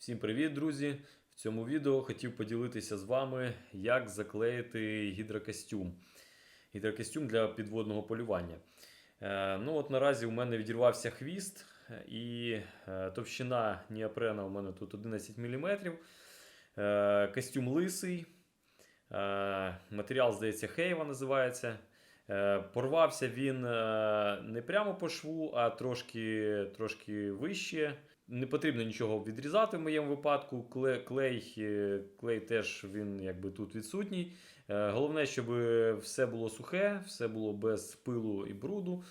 Всім привіт, друзі! В цьому відео хотів поділитися з вами, як заклеїти гідрокостюм. Гідрокостюм для підводного полювання. Е, ну от Наразі у мене відірвався хвіст, і е, товщина ніапрена у мене тут 11 мм. Е, костюм лисий. Матеріал, здається, Хейва називається. Порвався він не прямо по шву, а трошки, трошки вище. Не потрібно нічого відрізати в моєму випадку. Клей, клей, е, клей теж він якби тут відсутній. Е, Головне, щоб все було сухе, все було без пилу і бруду.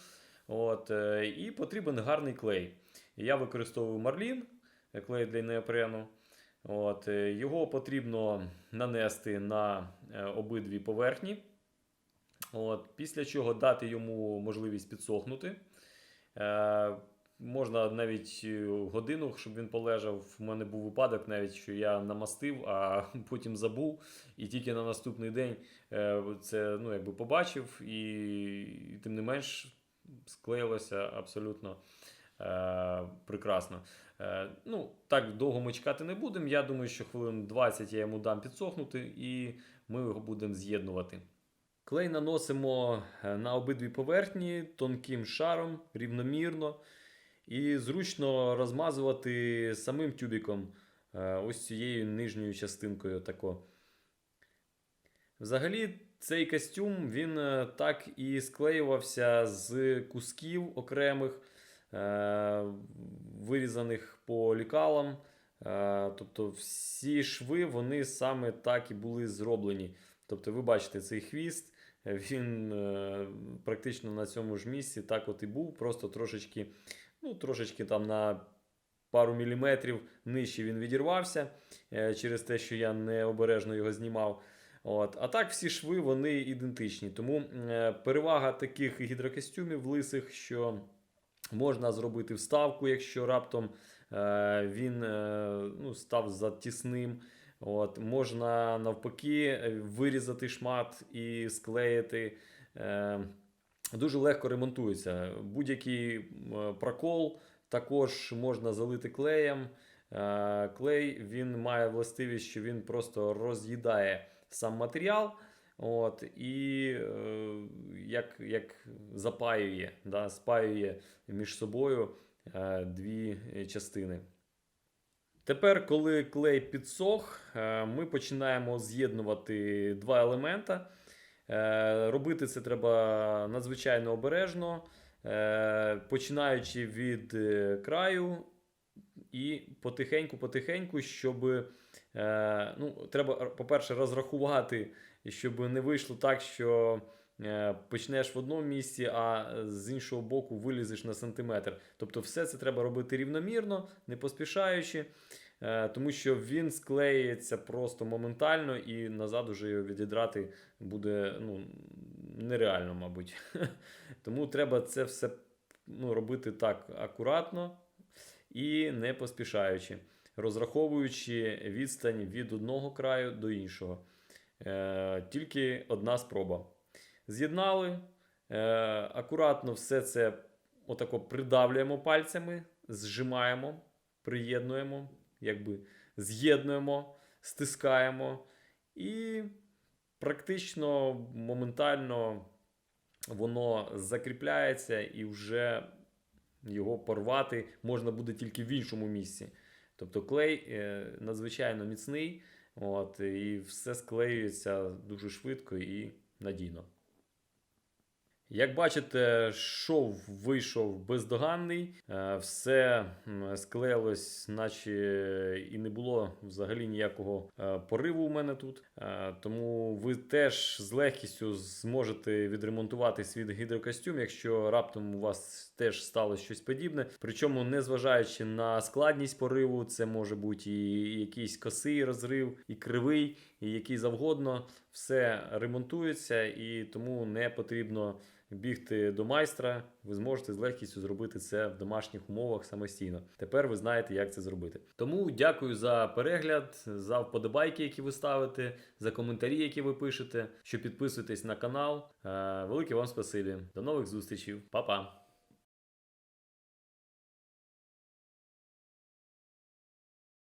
От, е, і потрібен гарний клей. Я використовую марлін, е, клей для неопрену. От, е, його потрібно нанести на е, обидві поверхні. От, після чого дати йому можливість підсохнути. Можна навіть е, годину, щоб він полежав. У мене був випадок, навіть що я намастив, а потім забув. І тільки на наступний день е, це ну, якби побачив, і, і тим не менш склеїлося абсолютно е, прекрасно. Е, ну, так довго ми чекати не будемо. Я думаю, що хвилин 20 я йому дам підсохнути, і ми його будемо з'єднувати. Клей наносимо е, на обидві поверхні тонким шаром, рівномірно. І зручно розмазувати самим тюбіком е, ось цією нижньою частинкою. Тако. Взагалі, цей костюм він е, так і склеювався з кусків окремих, е, вирізаних по лікалам. Тобто всі шви вони саме так і були зроблені. Тобто, ви бачите цей хвіст, він е, практично на цьому ж місці так от і був, просто трошечки, ну, трошечки там на пару міліметрів нижче він відірвався е, через те, що я необережно його знімав. От. А так всі шви вони ідентичні. Тому е, перевага таких гідрокостюмів лисих, що можна зробити вставку, якщо раптом він ну, став затісним. От, можна навпаки е, вирізати шмат і склеїти. Е, дуже легко ремонтується. Будь-який прокол також можна залити клеєм. Е, клей він має властивість, що він просто роз'їдає сам матеріал. От, і е, як, як запаює, да, спаює між собою е, дві частини. Тепер, коли клей підсох, е, ми починаємо з'єднувати два елемента. Е, Робити це треба надзвичайно обережно, е, починаючи від краю і потихеньку-потихеньку, щоб ну, треба, по-перше, розрахувати, щоб не вийшло так, що почнеш в одному місці, а з іншого боку вилізеш на сантиметр. Тобто, все це треба робити рівномірно, не поспішаючи. Е, Тому що він склеїться просто моментально і назад уже його відідрати буде ну, нереально, мабуть. Тому треба це все ну, робити так акуратно і не поспішаючи, розраховуючи відстань від одного краю до іншого. Е, Тільки одна спроба. З'єднали, е, акуратно все це отако придавлюємо пальцями, зжимаємо, приєднуємо, якби з'єднуємо, стискаємо і практично моментально воно закріпляється і вже його порвати можна буде тільки в іншому місці. Тобто клей е, надзвичайно міцний, от, і все склеюється дуже швидко і надійно. Як бачите, шов вийшов бездоганний, е, все склеїлось, наче і не було взагалі ніякого е, пориву у мене тут. Е, Тому ви теж з легкістю зможете відремонтувати свій гідрокостюм, якщо раптом у вас теж сталося щось подібне. Причому, незважаючи на складність пориву, це може бути і якийсь косий розрив, і кривий, і який завгодно. Все ремонтується, і тому не потрібно бігти до майстра. Ви зможете з легкістю зробити це в домашніх умовах самостійно. Тепер ви знаєте, як це зробити. Тому дякую за перегляд, за вподобайки, які ви ставите, за коментарі, які ви пишете, що підписуєтесь на канал. Е, Велике вам спасибі. До нових зустрічей. Па-па!